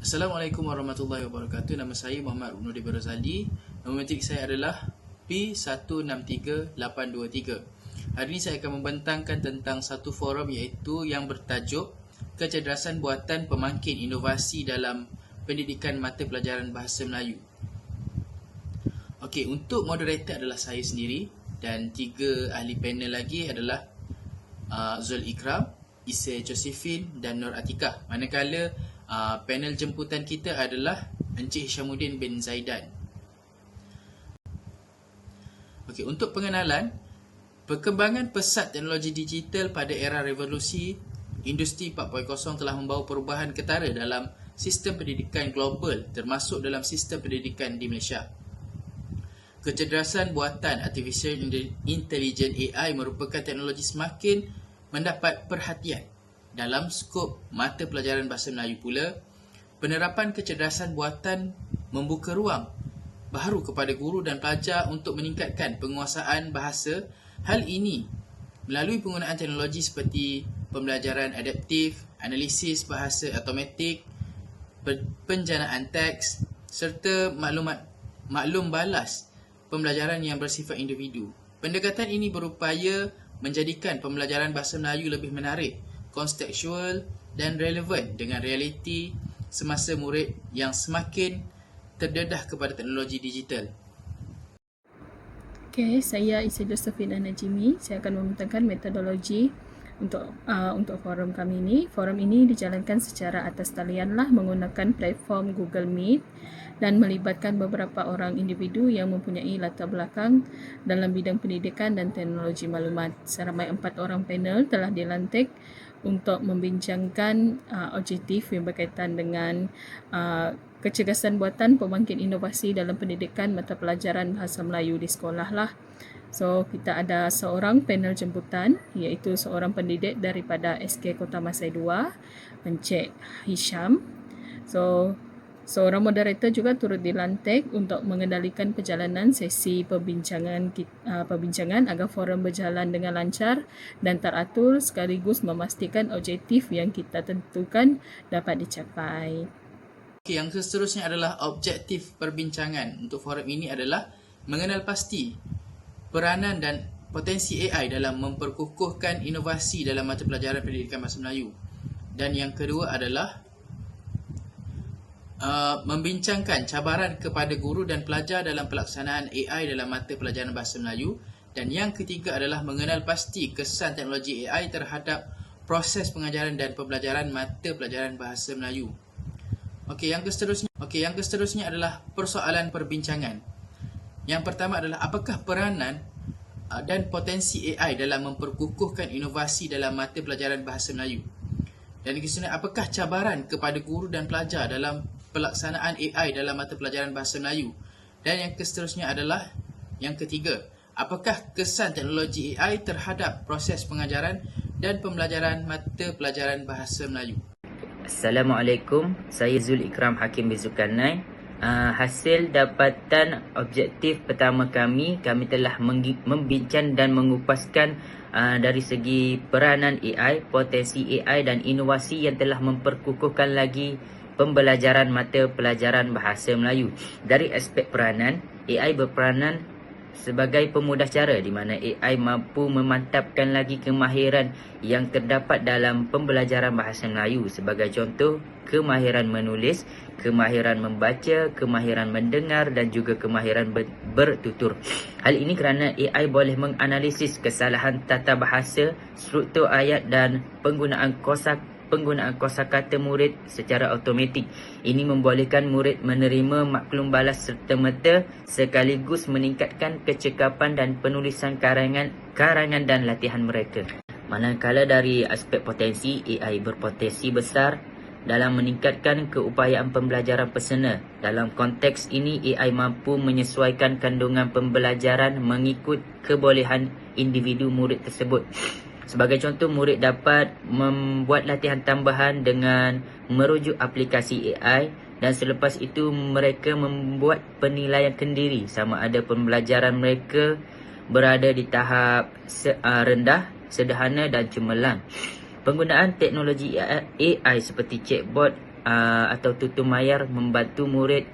Assalamualaikum warahmatullahi wabarakatuh. Nama saya Muhammad Nurdin Barazali. Nombor matrik saya adalah P163823. Hari ini saya akan membentangkan tentang satu forum iaitu yang bertajuk Kecerdasan Buatan Pemangkin Inovasi dalam Pendidikan Mata Pelajaran Bahasa Melayu. Okey, untuk moderator adalah saya sendiri dan tiga ahli panel lagi adalah uh, Zul Ikram, Isa Josephine dan Nur Atikah. Manakala uh, panel jemputan kita adalah Encik Syamuddin bin Zaidan. Okey, untuk pengenalan, perkembangan pesat teknologi digital pada era revolusi industri 4.0 telah membawa perubahan ketara dalam sistem pendidikan global termasuk dalam sistem pendidikan di Malaysia. Kecerdasan buatan artificial intelligence AI merupakan teknologi semakin mendapat perhatian dalam skop mata pelajaran bahasa Melayu pula, penerapan kecerdasan buatan membuka ruang baru kepada guru dan pelajar untuk meningkatkan penguasaan bahasa. Hal ini melalui penggunaan teknologi seperti pembelajaran adaptif, analisis bahasa automatik, penjanaan teks serta maklumat maklum balas pembelajaran yang bersifat individu. Pendekatan ini berupaya menjadikan pembelajaran bahasa Melayu lebih menarik kontekstual dan relevan dengan realiti semasa murid yang semakin terdedah kepada teknologi digital. Okay, saya Isa Josephine Najimi. Saya akan membentangkan metodologi untuk uh, untuk forum kami ini. Forum ini dijalankan secara atas talian lah menggunakan platform Google Meet dan melibatkan beberapa orang individu yang mempunyai latar belakang dalam bidang pendidikan dan teknologi maklumat. Seramai empat orang panel telah dilantik untuk membincangkan uh, objektif yang berkaitan dengan uh, kecergasan buatan pembangkit inovasi dalam pendidikan mata pelajaran bahasa Melayu di sekolah lah. So kita ada seorang panel jemputan iaitu seorang pendidik daripada SK Kota Masai 2, Encik Hisham. So seorang moderator juga turut dilantik untuk mengendalikan perjalanan sesi perbincangan uh, perbincangan agar forum berjalan dengan lancar dan teratur sekaligus memastikan objektif yang kita tentukan dapat dicapai. Okay, yang seterusnya adalah objektif perbincangan untuk forum ini adalah mengenal pasti peranan dan potensi AI dalam memperkukuhkan inovasi dalam mata pelajaran pendidikan bahasa Melayu. Dan yang kedua adalah uh, membincangkan cabaran kepada guru dan pelajar dalam pelaksanaan AI dalam mata pelajaran bahasa Melayu. Dan yang ketiga adalah mengenal pasti kesan teknologi AI terhadap proses pengajaran dan pembelajaran mata pelajaran bahasa Melayu. Okey, yang seterusnya, okey, yang seterusnya adalah persoalan perbincangan. Yang pertama adalah apakah peranan uh, dan potensi AI dalam memperkukuhkan inovasi dalam mata pelajaran bahasa Melayu. Dan kemudian apakah cabaran kepada guru dan pelajar dalam pelaksanaan AI dalam mata pelajaran bahasa Melayu. Dan yang seterusnya adalah yang ketiga, apakah kesan teknologi AI terhadap proses pengajaran dan pembelajaran mata pelajaran bahasa Melayu. Assalamualaikum, saya Zul Ikram Hakim Bezukanai uh, hasil dapatan objektif pertama kami kami telah membincang dan mengupaskan uh, dari segi peranan AI, potensi AI dan inovasi yang telah memperkukuhkan lagi pembelajaran mata pelajaran bahasa Melayu. Dari aspek peranan, AI berperanan sebagai pemudah cara di mana AI mampu memantapkan lagi kemahiran yang terdapat dalam pembelajaran bahasa Melayu sebagai contoh kemahiran menulis, kemahiran membaca, kemahiran mendengar dan juga kemahiran bertutur. Hal ini kerana AI boleh menganalisis kesalahan tata bahasa, struktur ayat dan penggunaan kosa penggunaan kosakata murid secara automatik. Ini membolehkan murid menerima maklum balas serta-merta sekaligus meningkatkan kecekapan dan penulisan karangan karangan dan latihan mereka. Manakala dari aspek potensi, AI berpotensi besar dalam meningkatkan keupayaan pembelajaran personal. Dalam konteks ini, AI mampu menyesuaikan kandungan pembelajaran mengikut kebolehan individu murid tersebut. Sebagai contoh, murid dapat membuat latihan tambahan dengan merujuk aplikasi AI dan selepas itu mereka membuat penilaian kendiri sama ada pembelajaran mereka berada di tahap rendah, sederhana dan cemerlang. Penggunaan teknologi AI seperti chatbot uh, atau tutur mayar membantu murid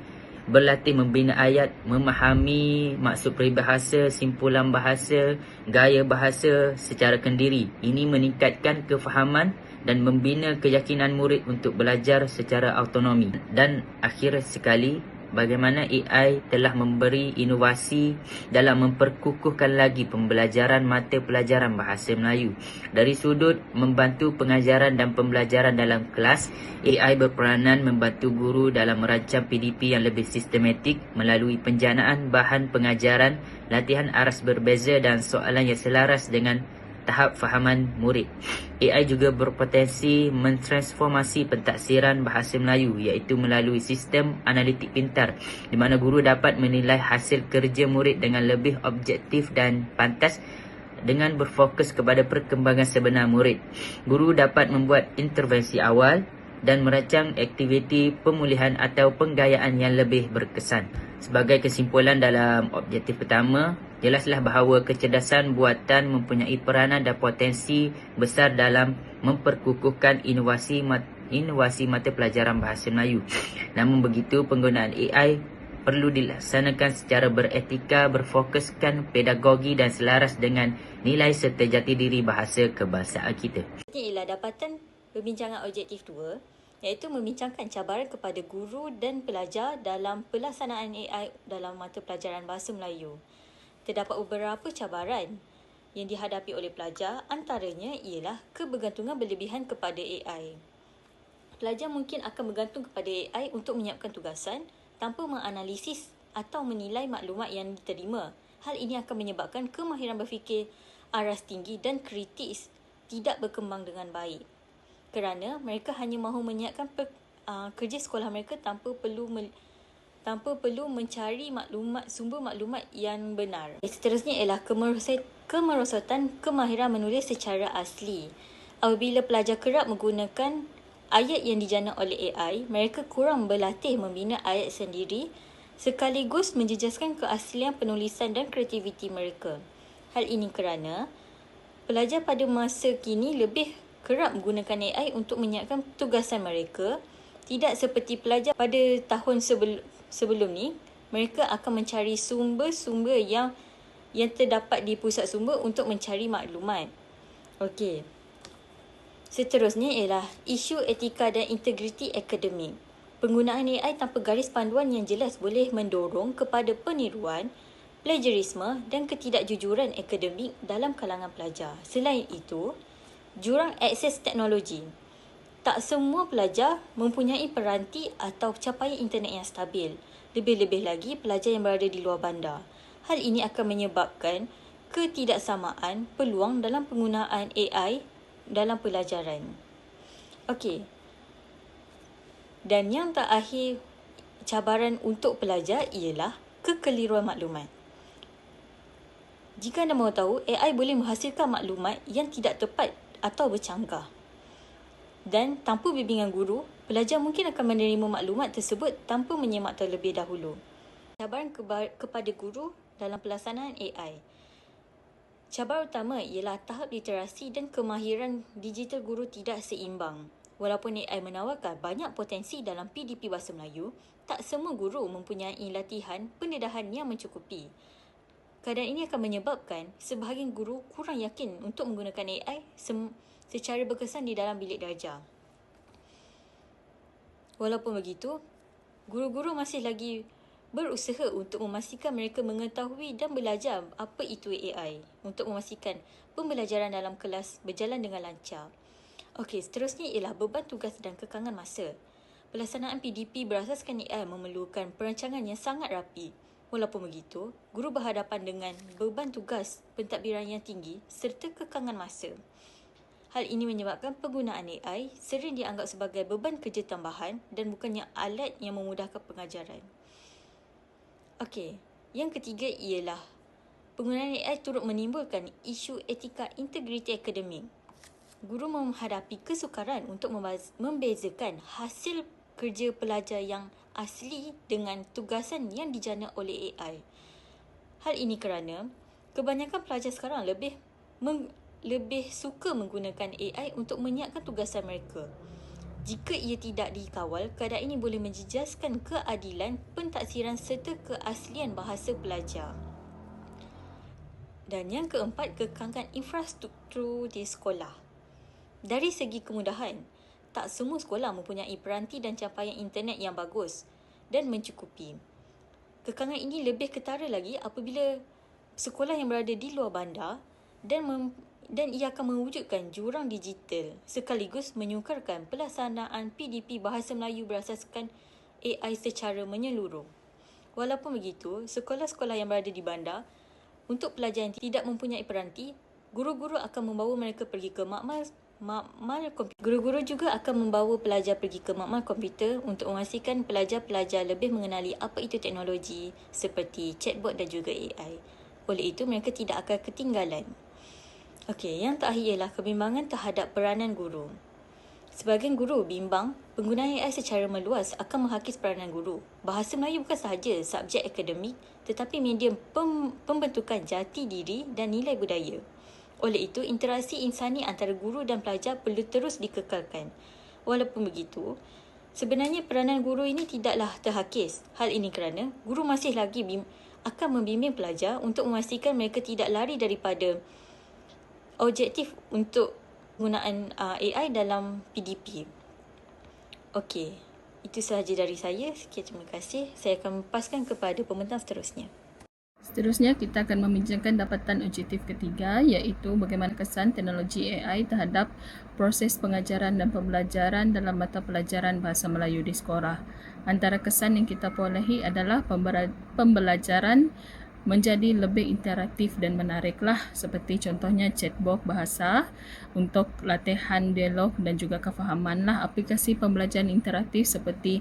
berlatih membina ayat, memahami maksud peribahasa, simpulan bahasa, gaya bahasa secara kendiri. Ini meningkatkan kefahaman dan membina keyakinan murid untuk belajar secara autonomi. Dan akhir sekali, bagaimana AI telah memberi inovasi dalam memperkukuhkan lagi pembelajaran mata pelajaran bahasa Melayu. Dari sudut membantu pengajaran dan pembelajaran dalam kelas, AI berperanan membantu guru dalam merancang PDP yang lebih sistematik melalui penjanaan bahan pengajaran, latihan aras berbeza dan soalan yang selaras dengan tahap fahaman murid. AI juga berpotensi mentransformasi pentaksiran bahasa Melayu iaitu melalui sistem analitik pintar di mana guru dapat menilai hasil kerja murid dengan lebih objektif dan pantas dengan berfokus kepada perkembangan sebenar murid. Guru dapat membuat intervensi awal dan merancang aktiviti pemulihan atau penggayaan yang lebih berkesan. Sebagai kesimpulan dalam objektif pertama, jelaslah bahawa kecerdasan buatan mempunyai peranan dan potensi besar dalam memperkukuhkan inovasi mat- inovasi mata pelajaran bahasa Melayu. Namun begitu, penggunaan AI perlu dilaksanakan secara beretika, berfokuskan pedagogi dan selaras dengan nilai serta jati diri bahasa kebangsaan kita. Ini ialah dapatan perbincangan objektif 2 iaitu membincangkan cabaran kepada guru dan pelajar dalam pelaksanaan AI dalam mata pelajaran bahasa Melayu. Terdapat beberapa cabaran yang dihadapi oleh pelajar antaranya ialah kebergantungan berlebihan kepada AI. Pelajar mungkin akan bergantung kepada AI untuk menyiapkan tugasan tanpa menganalisis atau menilai maklumat yang diterima. Hal ini akan menyebabkan kemahiran berfikir aras tinggi dan kritis tidak berkembang dengan baik kerana mereka hanya mahu menyiapkan per, uh, kerja sekolah mereka tanpa perlu me, tanpa perlu mencari maklumat sumber maklumat yang benar. Seterusnya ialah kemerosotan, kemerosotan kemahiran menulis secara asli. Apabila pelajar kerap menggunakan ayat yang dijana oleh AI, mereka kurang berlatih membina ayat sendiri sekaligus menjejaskan keaslian penulisan dan kreativiti mereka. Hal ini kerana pelajar pada masa kini lebih kerap menggunakan AI untuk menyiapkan tugasan mereka. Tidak seperti pelajar pada tahun sebelum, sebelum ni, mereka akan mencari sumber-sumber yang yang terdapat di pusat sumber untuk mencari maklumat. Okey. Seterusnya ialah isu etika dan integriti akademik. Penggunaan AI tanpa garis panduan yang jelas boleh mendorong kepada peniruan, plagiarisme dan ketidakjujuran akademik dalam kalangan pelajar. Selain itu, jurang akses teknologi. Tak semua pelajar mempunyai peranti atau capaian internet yang stabil. Lebih-lebih lagi pelajar yang berada di luar bandar. Hal ini akan menyebabkan ketidaksamaan peluang dalam penggunaan AI dalam pelajaran. Okey. Dan yang terakhir cabaran untuk pelajar ialah kekeliruan maklumat. Jika anda mahu tahu, AI boleh menghasilkan maklumat yang tidak tepat atau bercanggah. Dan tanpa bimbingan guru, pelajar mungkin akan menerima maklumat tersebut tanpa menyemak terlebih dahulu. Cabaran kepada guru dalam pelaksanaan AI. Cabaran utama ialah tahap literasi dan kemahiran digital guru tidak seimbang. Walaupun AI menawarkan banyak potensi dalam PDP Bahasa Melayu, tak semua guru mempunyai latihan pendedahan yang mencukupi. Keadaan ini akan menyebabkan sebahagian guru kurang yakin untuk menggunakan AI secara berkesan di dalam bilik darjah. Walaupun begitu, guru-guru masih lagi berusaha untuk memastikan mereka mengetahui dan belajar apa itu AI untuk memastikan pembelajaran dalam kelas berjalan dengan lancar. Okey, seterusnya ialah beban tugas dan kekangan masa. Pelaksanaan PDP berasaskan AI memerlukan perancangan yang sangat rapi Walaupun begitu, guru berhadapan dengan beban tugas pentadbiran yang tinggi serta kekangan masa. Hal ini menyebabkan penggunaan AI sering dianggap sebagai beban kerja tambahan dan bukannya alat yang memudahkan pengajaran. Okey, yang ketiga ialah penggunaan AI turut menimbulkan isu etika integriti akademik. Guru menghadapi kesukaran untuk membezakan hasil kerja pelajar yang asli dengan tugasan yang dijana oleh AI. Hal ini kerana kebanyakan pelajar sekarang lebih meng, lebih suka menggunakan AI untuk menyiapkan tugasan mereka. Jika ia tidak dikawal, keadaan ini boleh menjejaskan keadilan, pentaksiran serta keaslian bahasa pelajar. Dan yang keempat, kekangan infrastruktur di sekolah. Dari segi kemudahan, tak semua sekolah mempunyai peranti dan capaian internet yang bagus dan mencukupi. Kekangan ini lebih ketara lagi apabila sekolah yang berada di luar bandar dan mem- dan ia akan mewujudkan jurang digital sekaligus menyukarkan pelaksanaan PDP Bahasa Melayu berasaskan AI secara menyeluruh. Walaupun begitu, sekolah-sekolah yang berada di bandar untuk pelajar yang tidak mempunyai peranti, guru-guru akan membawa mereka pergi ke makmal makmal komputer. Guru-guru juga akan membawa pelajar pergi ke makmal komputer untuk memastikan pelajar-pelajar lebih mengenali apa itu teknologi seperti chatbot dan juga AI. Oleh itu, mereka tidak akan ketinggalan. Okey, yang terakhir ialah kebimbangan terhadap peranan guru. Sebagian guru bimbang penggunaan AI secara meluas akan menghakis peranan guru. Bahasa Melayu bukan sahaja subjek akademik tetapi medium pem- pembentukan jati diri dan nilai budaya. Oleh itu, interaksi insani antara guru dan pelajar perlu terus dikekalkan. Walaupun begitu, sebenarnya peranan guru ini tidaklah terhakis. Hal ini kerana guru masih lagi bim- akan membimbing pelajar untuk memastikan mereka tidak lari daripada objektif untuk penggunaan uh, AI dalam PDP. Okey, itu sahaja dari saya. Sekian terima kasih. Saya akan lepaskan kepada pembentang seterusnya. Seterusnya kita akan membincangkan dapatan objektif ketiga iaitu bagaimana kesan teknologi AI terhadap proses pengajaran dan pembelajaran dalam mata pelajaran bahasa Melayu di sekolah. Antara kesan yang kita perolehi adalah pembelajaran menjadi lebih interaktif dan menariklah seperti contohnya chatbot bahasa untuk latihan dialog dan juga kefahaman lah aplikasi pembelajaran interaktif seperti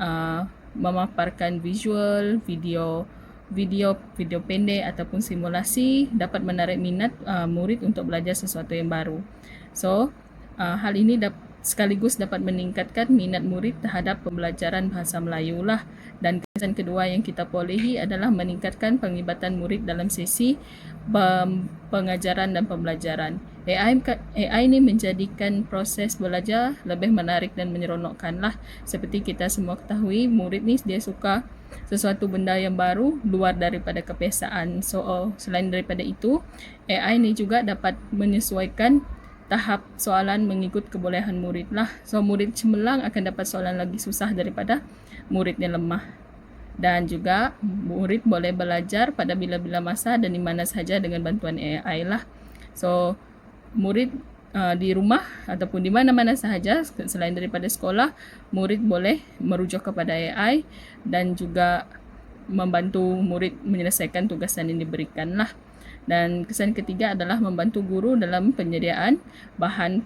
uh, memaparkan visual, video video video pendek ataupun simulasi dapat menarik minat uh, murid untuk belajar sesuatu yang baru. So, uh, hal ini dap- sekaligus dapat meningkatkan minat murid terhadap pembelajaran bahasa Melayu lah. Dan kesan kedua yang kita perolehi adalah meningkatkan penglibatan murid dalam sesi pengajaran dan pembelajaran. AI, AI ini menjadikan proses belajar lebih menarik dan menyeronokkan lah. Seperti kita semua ketahui, murid ni dia suka sesuatu benda yang baru luar daripada kebiasaan. So, oh, selain daripada itu, AI ni juga dapat menyesuaikan tahap soalan mengikut kebolehan murid lah. So, murid cemerlang akan dapat soalan lagi susah daripada murid yang lemah. Dan juga murid boleh belajar pada bila-bila masa dan di mana sahaja dengan bantuan AI lah. So, murid uh, di rumah ataupun di mana-mana sahaja selain daripada sekolah, murid boleh merujuk kepada AI dan juga membantu murid menyelesaikan tugasan yang diberikan lah. Dan kesan ketiga adalah membantu guru dalam penyediaan bahan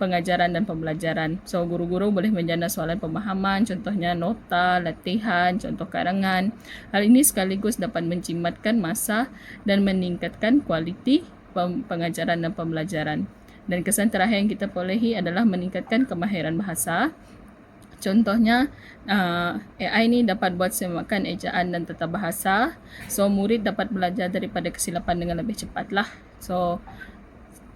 pengajaran dan pembelajaran. So, guru-guru boleh menjana soalan pemahaman, contohnya nota, latihan, contoh karangan. Hal ini sekaligus dapat menjimatkan masa dan meningkatkan kualiti pengajaran dan pembelajaran. Dan kesan terakhir yang kita perolehi adalah meningkatkan kemahiran bahasa. Contohnya, uh, AI ini dapat buat semakan ejaan dan tata bahasa. So, murid dapat belajar daripada kesilapan dengan lebih cepatlah. So,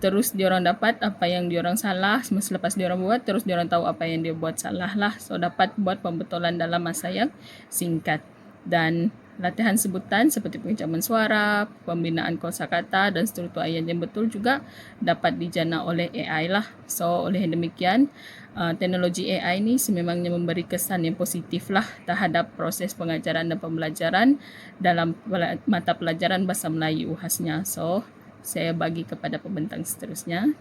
terus diorang dapat apa yang diorang salah selepas diorang buat terus diorang tahu apa yang dia buat salah lah so dapat buat pembetulan dalam masa yang singkat dan latihan sebutan seperti pengecaman suara, pembinaan kosakata dan struktur ayat yang betul juga dapat dijana oleh AI lah. So oleh demikian uh, teknologi AI ini sememangnya memberi kesan yang positif lah terhadap proses pengajaran dan pembelajaran dalam mata pelajaran bahasa Melayu khasnya. So saya bagi kepada pembentang seterusnya.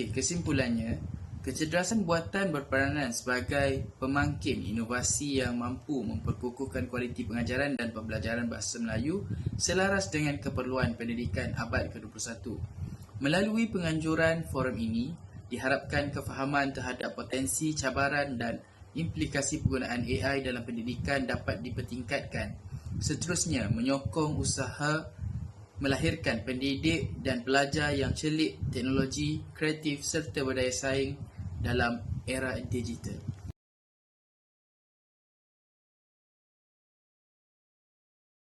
Kesimpulannya, Kecerdasan buatan berperanan sebagai pemangkin inovasi yang mampu memperkukuhkan kualiti pengajaran dan pembelajaran bahasa Melayu selaras dengan keperluan pendidikan abad ke-21. Melalui penganjuran forum ini, diharapkan kefahaman terhadap potensi, cabaran dan implikasi penggunaan AI dalam pendidikan dapat dipertingkatkan. Seterusnya, menyokong usaha melahirkan pendidik dan pelajar yang celik teknologi, kreatif serta berdaya saing dalam era digital.